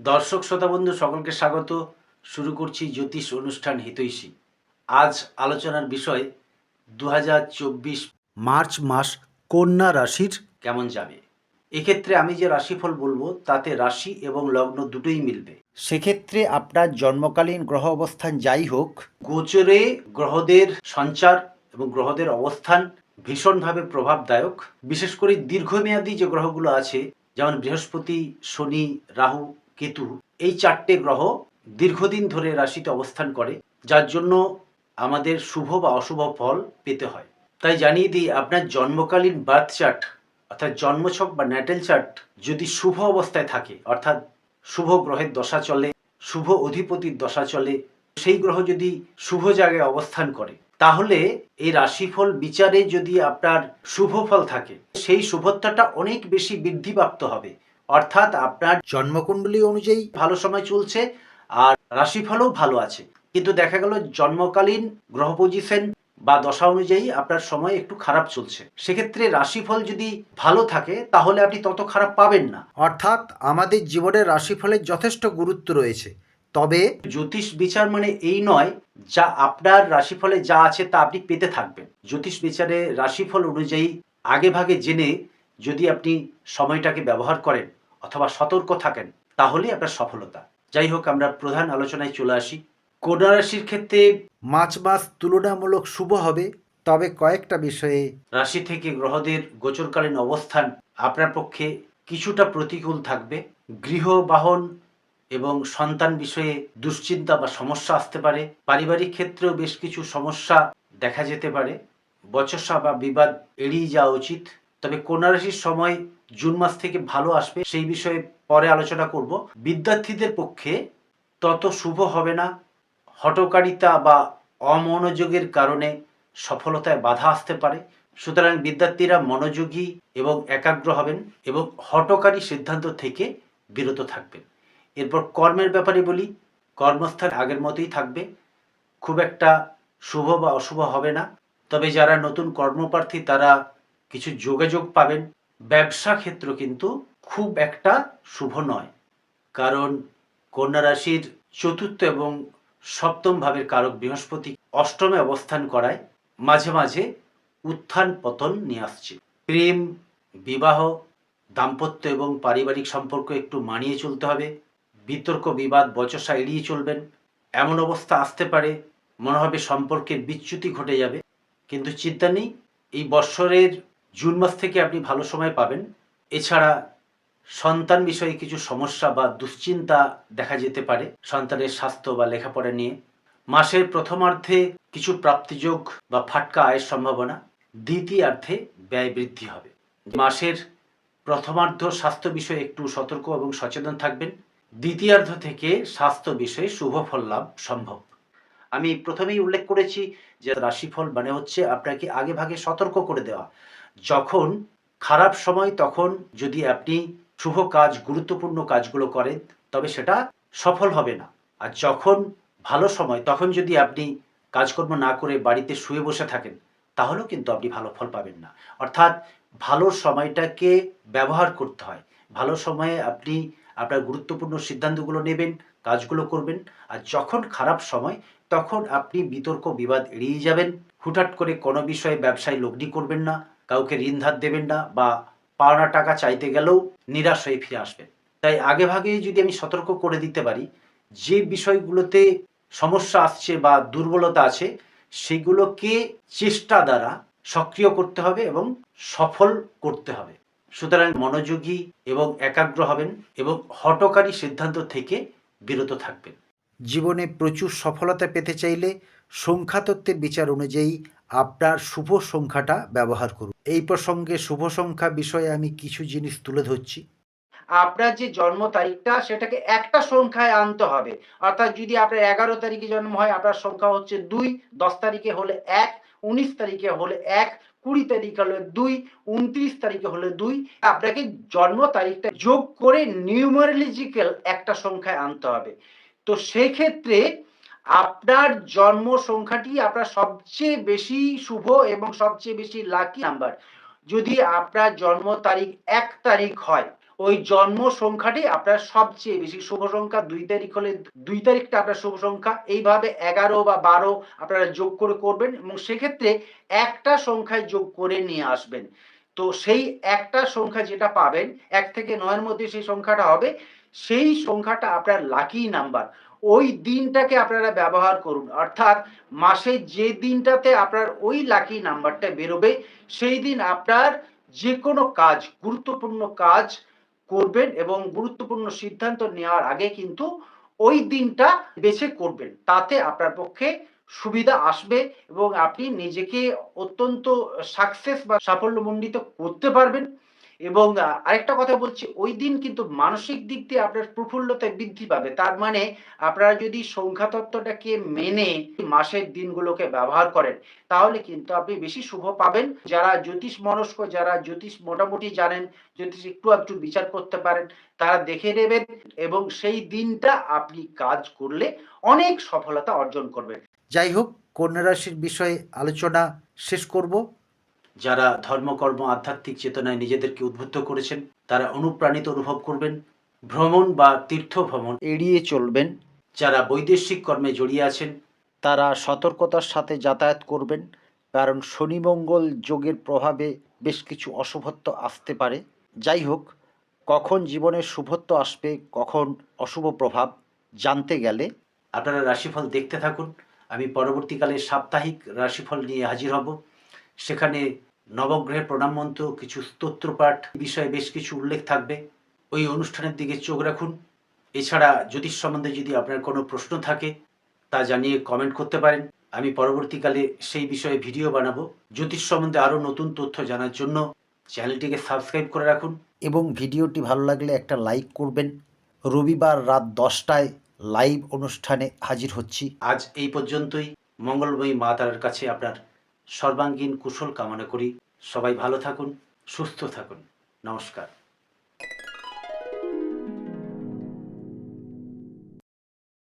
দর্শক শ্রোতা বন্ধু সকলকে স্বাগত। শুরু করছি জ্যোতিষ অনুষ্ঠান হিতৈষী। আজ আলোচনার বিষয় দু মার্চ মাস কন্যা রাশির কেমন যাবে? এক্ষেত্রে আমি যে রাশিফল বলব তাতে রাশি এবং লগ্ন দুটোই মিলবে। সেক্ষেত্রে আপনার জন্মকালীন গ্রহ অবস্থান যাই হোক গোচরে গ্রহদের সঞ্চার এবং গ্রহদের অবস্থান ভীষণভাবে প্রভাবদায়ক, বিশেষ করে দীর্ঘমেয়াদী যে গ্রহগুলো আছে, যেমন বৃহস্পতি, শনি, রাহু, কেতু, এই চারটে গ্রহ দীর্ঘদিন ধরে রাশিতে অবস্থান করে, যার জন্য আমাদের শুভ বা অশুভ ফল পেতে হয়। তাই জানিয়ে দিই, আপনার জন্মকালীন বার্থ চার্ট অর্থাৎ জন্মছক বা ন্যাটেল চার্ট যদি শুভ অবস্থায় থাকে, অর্থাৎ শুভ গ্রহের দশা চলে, শুভ অধিপতির দশা চলে, সেই গ্রহ যদি শুভ জায়গায় অবস্থান করে তাহলে এই রাশিফল বিচারে যদি আপনার শুভ ফল থাকে, সেই শুভত্বটা অনেক বেশি বৃদ্ধিপ্রাপ্ত হবে। অর্থাৎ আপনার জন্মকুণ্ডলী অনুযায়ী ভালো সময় চলছে আর রাশিফলও ভালো আছে। কিন্তু দেখা গেল জন্মকালীন গ্রহ পজিশন বা দশা অনুযায়ী আপনার সময় একটু খারাপ চলছে। সেক্ষেত্রে রাশিফল যদি ভালো থাকে, তাহলে আপনি তত খারাপ পাবেন না। অর্থাৎ আমাদের জীবনের রাশিফলের যথেষ্ট গুরুত্ব রয়েছে। তবে জ্যোতিষ বিচার মানে এই নয়, যা আপনার রাশিফলে যা আছে তা আপনি পেতে থাকবেন। জ্যোতিষ বিচারে রাশিফল অনুযায়ী আগে ভাগে জেনে যদি আপনি সময়টাকে ব্যবহার করেন অথবা সতর্ক থাকেন, তাহলে আপনার সফলতা। যাই হোক, আমরা প্রধান আলোচনায় চলে আসি। কন্যা রাশির ক্ষেত্রে মার্চ মাস তুলনামূলক শুভ হবে, তবে কয়েকটা বিষয়ে রাশি থেকে গ্রহদের গোচরকালীন অবস্থান আপনার পক্ষে কিছুটা প্রতিকূল থাকবে। গৃহ বাহন এবং সন্তান বিষয়ে দুশ্চিন্তা বা সমস্যা আসতে পারে। পারিবারিক ক্ষেত্রেও বেশ কিছু সমস্যা দেখা যেতে পারে। বচসা বা বিবাদ এড়িয়ে যাওয়া উচিত। তবে কন্যা রাশির সময় জুন মাস থেকে ভালো আসবে, সেই বিষয়ে পরে আলোচনা করব। বিদ্যার্থীদের পক্ষে তত শুভ হবে না। হটকারিতা বা অমনোযোগের কারণে সফলতায় বাধা আসতে পারে। সুতরাং বিদ্যার্থীরা মনোযোগী এবং একাগ্র হবেন এবং হটকারী সিদ্ধান্ত থেকে বিরত থাকবেন। এরপর কর্মের ব্যাপারে বলি কর্মস্থান আগের মতোই থাকবে। খুব একটা শুভ বা অশুভ হবে না। তবে যারা নতুন কর্মপ্রার্থী, তারা কিছু যোগাযোগ পাবেন। ব্যবসা ক্ষেত্র কিন্তু খুব একটা শুভ নয়। কারণ কন্যা রাশির চতুর্থ এবং সপ্তম ভাবের কারক বৃহস্পতি অষ্টমে অবস্থান করায় মাঝে মাঝে উত্থান পতন নিয়ে আসছে। প্রেম, বিবাহ, দাম্পত্য এবং পারিবারিক সম্পর্ক একটু মানিয়ে চলতে হবে। বিতর্ক, বিবাদ, বচসা এড়িয়ে চলবেন। এমন অবস্থা আসতে পারে, মনে হবে সম্পর্কের বিচ্যুতি ঘটে যাবে। কিন্তু চিন্তা নেই, এই বৎসরের জুন মাস থেকে আপনি ভালো সময় পাবেন। এছাড়া সন্তান বিষয়ে কিছু সমস্যা বা দুশ্চিন্তা দেখা যেতে পারে সন্তানের স্বাস্থ্য বা লেখাপড়া নিয়ে। মাসের প্রথমার্ধে কিছু প্রাপ্তিযোগ বা ফাটকা আয়ের সম্ভাবনা, দ্বিতীয়ার্ধে ব্যয় বৃদ্ধি হবে। মাসের প্রথমার্ধ স্বাস্থ্য বিষয়ে একটু সতর্ক এবং সচেতন থাকবেন। দ্বিতীয়ার্ধ থেকে স্বাস্থ্য বিষয়ে শুভ ফল লাভ সম্ভব। আমি প্রথমেই উল্লেখ করেছি যে রাশিফল মানে হচ্ছে আপনাকে আগে ভাগে সতর্ক করে দেওয়া। যখন খারাপ সময়, তখন যদি আপনি শুভ কাজ, গুরুত্বপূর্ণ কাজগুলো করেন, তবে সেটা সফল হবে না। আর যখন ভালো সময়, তখন যদি আপনি কাজকর্ম না করে বাড়িতে শুয়ে বসে থাকেন, তাহলেও কিন্তু আপনি ভালো ফল পাবেন না। অর্থাৎ ভালো সময়টাকে ব্যবহার করতে হয়। ভালো সময়ে আপনি আপনার গুরুত্বপূর্ণ সিদ্ধান্তগুলো নেবেন, কাজগুলো করবেন, আর যখন খারাপ সময়, তখন আপনি বিতর্ক, বিবাদ এড়িয়ে যাবেন। হুটহাট করে কোনো বিষয়ে ব্যবসায় লগ্নি করবেন না, কাউকে ঋণ ধার দেবেন না বা পাওনা টাকা চাইতে গেলেও নিরাশ হয়ে ফিরে আসবেন। তাই আগে ভাগে যদি আমি সতর্ক করে দিতে পারি, যে বিষয়গুলোতে সমস্যা আসছে বা দুর্বলতা আছে, সেগুলোকে চেষ্টা দ্বারা সক্রিয় করতে হবে এবং সফল করতে হবে। সুতরাং মনোযোগী এবং একাগ্র হবেন এবং হটকারী সিদ্ধান্ত থেকে বিরত থাকবেন। জীবনে প্রচুর সফলতা পেতে চাইলে সংখ্যাতত্ত্বের বিচার অনুযায়ী আপনার শুভ সংখ্যাটা ব্যবহার করুন। এই প্রসঙ্গে শুভ সংখ্যা বিষয়ে আমি কিছু জিনিস তুলে ধরছি। আপনার যে জন্ম তারিখটা সেটাকে একটা সংখ্যায় আনতে হবে। অর্থাৎ যদি আপনার এগারো তারিখে জন্ম হয় আপনার সংখ্যা হচ্ছে দুই দশ তারিখে হলে এক উনিশ তারিখে হলে এক কুড়ি তারিখ হলো দুই, উনত্রিশ তারিখে হলো দুই। আপনাকে জন্ম তারিখটা যোগ করে নিউমারোলজিক্যাল একটা সংখ্যায় আনতে হবে। তো সেক্ষেত্রে আপনার জন্ম সংখ্যাটি আপনার সবচেয়ে বেশি শুভ এবং সবচেয়ে বেশি লাকি নাম্বার যদি আপনার জন্ম তারিখ এক তারিখ হয় ওই জন্ম সংখ্যাটি আপনার সবচেয়ে বেশি শুভ সংখ্যা, দুই তারিখ হলে দুই তারিখটা আপনার শুভ সংখ্যা, এইভাবে এগারো বা বারো আপনারা যোগ করে করবেন এবং সেক্ষেত্রে একটা সংখ্যায় যোগ করে নিয়ে আসবেন। তো সেই একটা সংখ্যা যেটা পাবেন, এক থেকে নয়ের মধ্যে সেই সংখ্যাটা হবে, সেই সংখ্যাটা আপনার লাকি নাম্বার ওই দিনটাকে আপনারা ব্যবহার করুন। অর্থাৎ মাসে যে দিনটাতে আপনার ওই লাকি নাম্বারটা বেরোবে, সেই দিন আপনার যে কোনো কাজ, গুরুত্বপূর্ণ কাজ করবেন এবং গুরুত্বপূর্ণ সিদ্ধান্ত নেওয়ার আগে কিন্তু ওই দিনটা বেছে করবেন। তাতে আপনার পক্ষে সুবিধা আসবে এবং আপনি নিজেকে অত্যন্ত সাকসেস বা সাফল্যমণ্ডিত করতে পারবেন। এবং আরেকটা কথা বলছি, ওই দিন কিন্তু মানসিক দিক দিয়ে আপনার প্রফুল্লতা বৃদ্ধি পাবে। তার মানে আপনারা যদি সংখ্যা তত্ত্বটাকে মেনে মাসের দিনগুলোকে ব্যবহার করেন, তাহলে কিন্তু আপনি বেশি শুভ পাবেন। যারা জ্যোতিষ মনস্ক, যারা জ্যোতিষ মোটামুটি জানেন, জ্যোতিষ একটু একটু বিচার করতে পারেন, তারা দেখে নেবেন এবং সেই দিনটা আপনি কাজ করলে অনেক সফলতা অর্জন করবেন। যাই হোক, কন্যা রাশির বিষয়ে আলোচনা শেষ করব। যারা ধর্মকর্ম, আধ্যাত্মিক চেতনায় নিজেদেরকে উদ্বুদ্ধ করেছেন, তারা অনুপ্রাণিত অনুভব করবেন, ভ্রমণ বা তীর্থ ভ্রমণ এড়িয়ে চলবেন। যারা বৈদেশিক কর্মে জড়িয়ে আছেন, তারা সতর্কতার সাথে যাতায়াত করবেন, কারণ শনি মঙ্গল যোগের প্রভাবে বেশ কিছু অশুভত্ব আসতে পারে। যাই হোক, কখন জীবনের শুভত্ব আসবে, কখন অশুভ প্রভাব জানতে গেলে আপনারা রাশিফল দেখতে থাকুন। আমি পরবর্তীকালে সাপ্তাহিক রাশিফল নিয়ে হাজির হব। সেখানে নবগ্রহের প্রণাম মন্ত্র কিছু স্তোত্রপাঠ বিষয়ে বেশ কিছু উল্লেখ থাকবে। ওই অনুষ্ঠানের দিকে চোখ রাখুন। এছাড়া জ্যোতিষ সম্বন্ধে যদি আপনার কোনো প্রশ্ন থাকে তা জানিয়ে কমেন্ট করতে পারেন। আমি পরবর্তীকালে সেই বিষয়ে ভিডিও বানাবো। জ্যোতিষ সম্বন্ধে আরও নতুন তথ্য জানার জন্য চ্যানেলটিকে সাবস্ক্রাইব করে রাখুন। এবং ভিডিওটি ভালো লাগলে একটা লাইক করবেন। রবিবার রাত দশটায় লাইভ অনুষ্ঠানে হাজির হচ্ছি। আজ এই পর্যন্তই। মঙ্গলময়ী মা তারার কাছে আপনার সর্বাঙ্গীন কুশল কামনা করি। সবাই ভালো থাকুন সুস্থ থাকুন। নমস্কার।